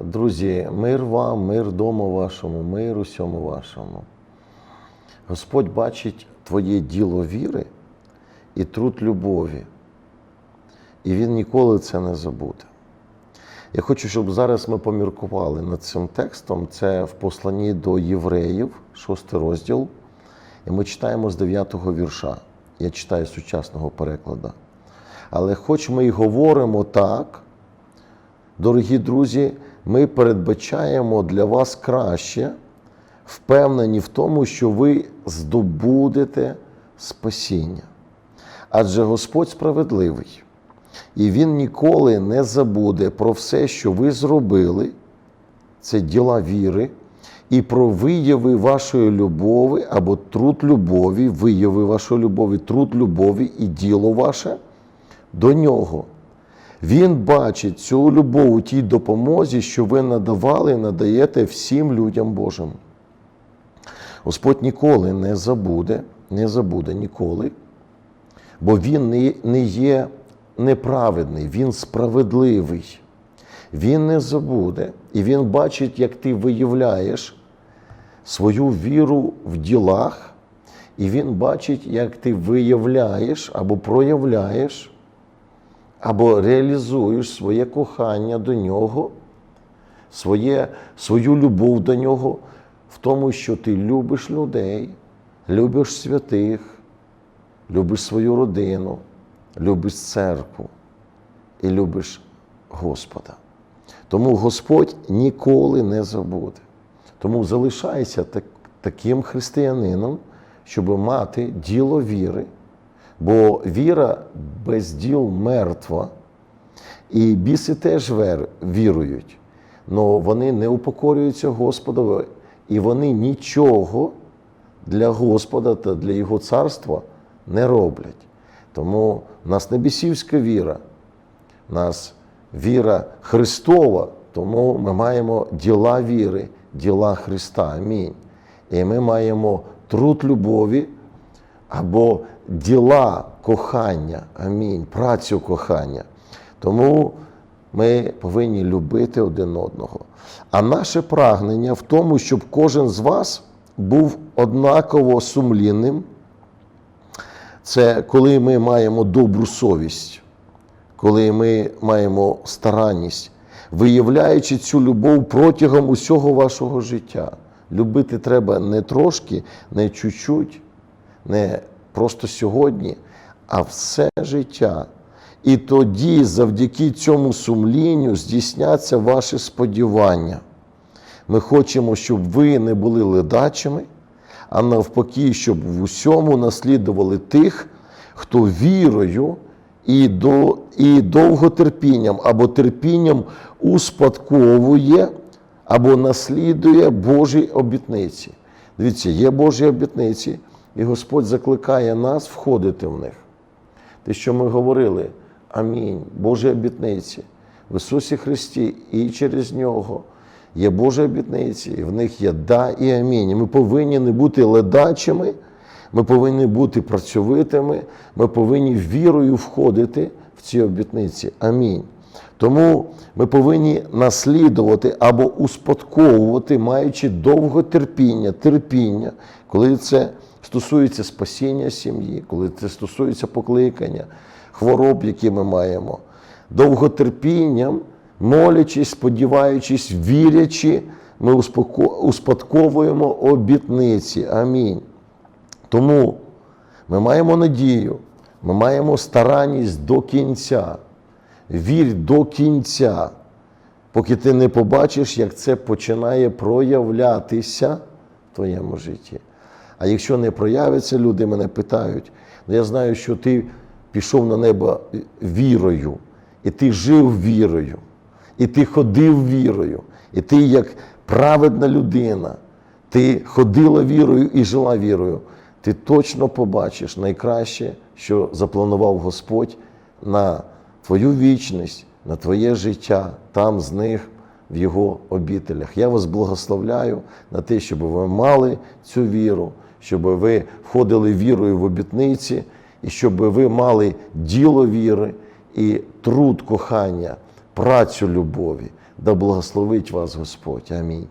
Друзі, мир вам, мир дому вашому, мир усьому вашому. Господь бачить твоє діло віри і труд любові. І Він ніколи це не забуде. Я хочу, щоб зараз ми поміркували над цим текстом. Це в посланні до євреїв, шостий розділ. І ми читаємо з 9-го вірша. Я читаю з сучасного перекладу. Але хоч ми й говоримо так, дорогі друзі, ми передбачаємо для вас краще, впевнені в тому, що ви здобудете спасіння. Адже Господь справедливий, і Він ніколи не забуде про все, що ви зробили, це діла віри, і про вияви вашої любові або труд любові, вияви вашої любові, труд любові і діло ваше до нього. Він бачить цю любов у тій допомозі, що ви надавали і надаєте всім людям Божим. Господь ніколи не забуде, не забуде ніколи, бо Він не, є неправедний, Він справедливий. Він не забуде, і Він бачить, як ти виявляєш свою віру в ділах, і Він бачить, як ти виявляєш або проявляєш або реалізуєш своє кохання до нього, своє, свою любов до нього в тому, що ти любиш людей, любиш святих, любиш свою родину, любиш церкву і любиш Господа. Тому Господь ніколи не забуде. Тому залишайся так, таким християнином, щоб мати діло віри. Бо віра без діл мертва, і біси теж вірують, але вони не упокорюються Господові, і вони нічого для Господа та для Його царства не роблять. Тому в нас не бісівська віра, в нас віра Христова, тому ми маємо діла віри, діла Христа. Амінь. І ми маємо труд любові або діла кохання, амінь, працю кохання. Тому ми повинні любити один одного. А наше прагнення в тому, щоб кожен з вас був однаково сумлінним. Це коли ми маємо добру совість, коли ми маємо старанність, виявляючи цю любов протягом усього вашого життя. Любити треба не трошки, не чуть-чуть, не просто сьогодні, а все життя. І тоді, завдяки цьому сумлінню, здійсняться ваші сподівання. Ми хочемо, щоб ви не були ледачими, а навпаки, щоб в усьому наслідували тих, хто вірою і до, і довготерпінням або терпінням успадковує або наслідує Божі обітниці. Дивіться, є Божі обітниці, і Господь закликає нас входити в них. Те, що ми говорили, амінь, Божі обітниці в Ісусі Христі і через Нього є Божі обітниці, і в них є да і амінь. Ми повинні не бути ледачими, ми повинні бути працьовитими, ми повинні вірою входити в ці обітниці. Амінь. Тому ми повинні наслідувати або успадковувати, маючи довготерпіння, терпіння, коли це стосується спасіння сім'ї, коли це стосується покликання, хвороб, які ми маємо, довготерпінням, молячись, сподіваючись, вірячи, ми успадковуємо обітниці. Амінь. Тому ми маємо надію, ми маємо старанність до кінця. Вір до кінця, поки ти не побачиш, як це починає проявлятися в твоєму житті. А якщо не проявиться, люди мене питають, ну я знаю, що ти пішов на небо вірою, і ти жив вірою, і ти ходив вірою, і ти як праведна людина, ти ходила вірою і жила вірою. Ти точно побачиш найкраще, що запланував Господь на твою вічність, на твоє життя, там з них в Його обітелях. Я вас благословляю на те, щоб ви мали цю віру, щоб ви входили вірою в обітниці, і щоб ви мали діло віри і труд кохання, працю любові. Да благословить вас Господь. Амінь.